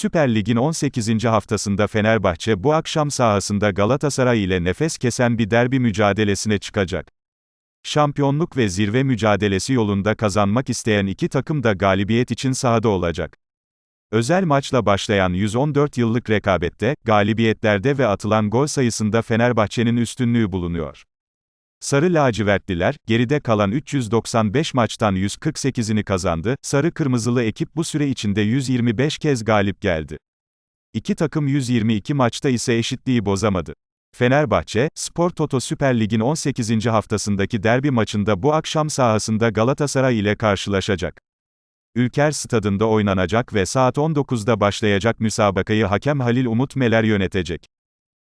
Süper Lig'in 18. haftasında Fenerbahçe bu akşam sahasında Galatasaray ile nefes kesen bir derbi mücadelesine çıkacak. Şampiyonluk ve zirve mücadelesi yolunda kazanmak isteyen iki takım da galibiyet için sahada olacak. Özel maçla başlayan 114 yıllık rekabette, galibiyetlerde ve atılan gol sayısında Fenerbahçe'nin üstünlüğü bulunuyor. Sarı lacivertliler, geride kalan 395 maçtan 148'ini kazandı, sarı kırmızılı ekip bu süre içinde 125 kez galip geldi. İki takım 122 maçta ise eşitliği bozamadı. Fenerbahçe, Spor Toto Süper Lig'in 18. haftasındaki derbi maçında bu akşam sahasında Galatasaray ile karşılaşacak. Ülker Stadında oynanacak ve saat 19'da başlayacak müsabakayı hakem Halil Umut Meler yönetecek.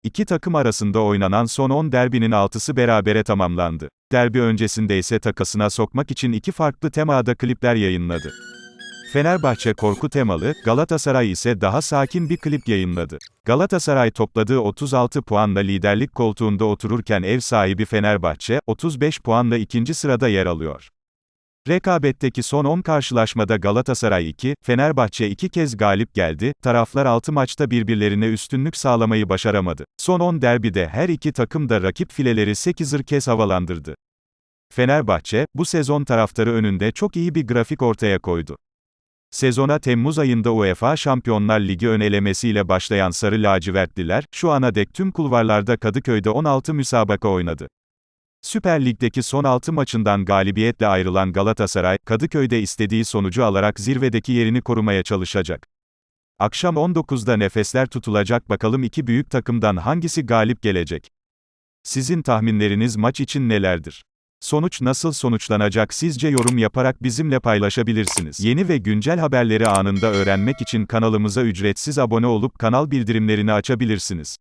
İki takım arasında oynanan son 10 derbinin 6'sı berabere tamamlandı. Derbi öncesinde ise takasına sokmak için iki farklı temada klipler yayınladı. Fenerbahçe korku temalı, Galatasaray ise daha sakin bir klip yayınladı. Galatasaray topladığı 36 puanla liderlik koltuğunda otururken ev sahibi Fenerbahçe, 35 puanla ikinci sırada yer alıyor. Rekabetteki son 10 karşılaşmada Galatasaray 2, Fenerbahçe 2 kez galip geldi, taraflar 6 maçta birbirlerine üstünlük sağlamayı başaramadı. Son 10 derbide her iki takım da rakip fileleri 8'ir kez havalandırdı. Fenerbahçe, bu sezon taraftarı önünde çok iyi bir grafik ortaya koydu. Sezona Temmuz ayında UEFA Şampiyonlar Ligi ön elemesiyle başlayan Sarı Lacivertliler, şu ana dek tüm kulvarlarda Kadıköy'de 16 müsabaka oynadı. Süper Lig'deki son 6 maçından galibiyetle ayrılan Galatasaray, Kadıköy'de istediği sonucu alarak zirvedeki yerini korumaya çalışacak. Akşam 19'da nefesler tutulacak bakalım iki büyük takımdan hangisi galip gelecek? Sizin tahminleriniz maç için nelerdir? Sonuç nasıl sonuçlanacak sizce yorum yaparak bizimle paylaşabilirsiniz. Yeni ve güncel haberleri anında öğrenmek için kanalımıza ücretsiz abone olup kanal bildirimlerini açabilirsiniz.